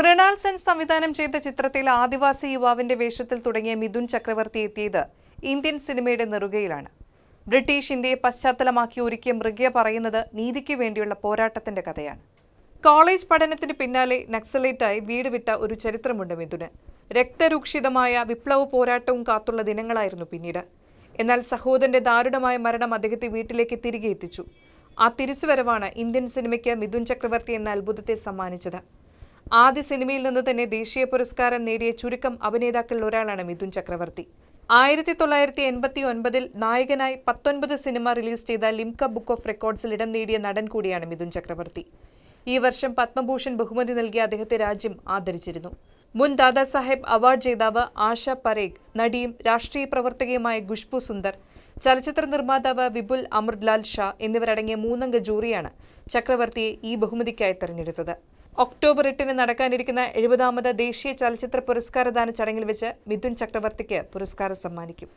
മൃണാൾ സെൻ സംവിധാനം ചെയ്ത ചിത്രത്തിൽ ആദിവാസി യുവാവിന്റെ വേഷത്തിൽ തുടങ്ങിയ മിഥുൻ ചക്രവർത്തി എത്തിയത് ഇന്ത്യൻ സിനിമയുടെ നെറുകയിലാണ്. ബ്രിട്ടീഷ് ഇന്ത്യയെ പശ്ചാത്തലമാക്കി ഒരുക്കിയ മൃഗയ പറയുന്നത് നീതിക്ക് വേണ്ടിയുള്ള പോരാട്ടത്തിന്റെ കഥയാണ്. കോളേജ് പഠനത്തിന് പിന്നാലെ നക്സലേറ്റായി വീട് വിട്ട ഒരു ചരിത്രമുണ്ട് മിഥുന്. രക്തരൂക്ഷിതമായ വിപ്ലവ പോരാട്ടവും കാത്തുള്ള ദിനങ്ങളായിരുന്നു പിന്നീട്. എന്നാൽ സഹോദരന്റെ ദാരുണമായ മരണം അദ്ദേഹത്തെ വീട്ടിലേക്ക് തിരികെ എത്തിച്ചു. ആ തിരിച്ചുവരവാണ് ഇന്ത്യൻ സിനിമയ്ക്ക് മിഥുൻ ചക്രവർത്തി എന്ന അത്ഭുതത്തെ സമ്മാനിച്ചത്. ആദ്യ സിനിമയിൽ നിന്ന് തന്നെ ദേശീയ പുരസ്കാരം നേടിയ ചുരുക്കം അഭിനേതാക്കളിൽ ഒരാളാണ് മിഥുൻ ചക്രവർത്തി. ആയിരത്തി തൊള്ളായിരത്തി എൺപത്തി ഒൻപതിൽ നായകനായി പത്തൊൻപത് സിനിമ റിലീസ് ചെയ്ത ലിംക ബുക്ക് ഓഫ് റെക്കോർഡ്സിൽ ഇടം നേടിയ നടൻ കൂടിയാണ് മിഥുൻ ചക്രവർത്തി. ഈ വർഷം പത്മഭൂഷൺ ബഹുമതി നൽകിയ അദ്ദേഹത്തെ രാജ്യം ആദരിച്ചിരുന്നു. മുൻ ദാദാസാഹേബ് അവാർഡ് ജേതാവ് ആശ പരേഖ് നടിയും രാഷ്ട്രീയ പ്രവർത്തകയുമായ ഖുഷ്ബു സുന്ദർ ചലച്ചിത്ര നിർമ്മാതാവ് വിപുൽ അമൃത്ലാൽ ഷാ എന്നിവരടങ്ങിയ മൂന്നംഗ ജൂറിയാണ് ചക്രവർത്തിയെ ഈ ബഹുമതിക്കായി തെരഞ്ഞെടുത്തത്. ഒക്ടോബർ എട്ടിന് നടക്കാനിരിക്കുന്ന എഴുപതാമത് ദേശീയ ചലച്ചിത്ര പുരസ്കാരദാന ചടങ്ങിൽ വെച്ച് മിഥുൻ ചക്രവർത്തിക്ക് പുരസ്കാരം സമ്മാനിക്കും.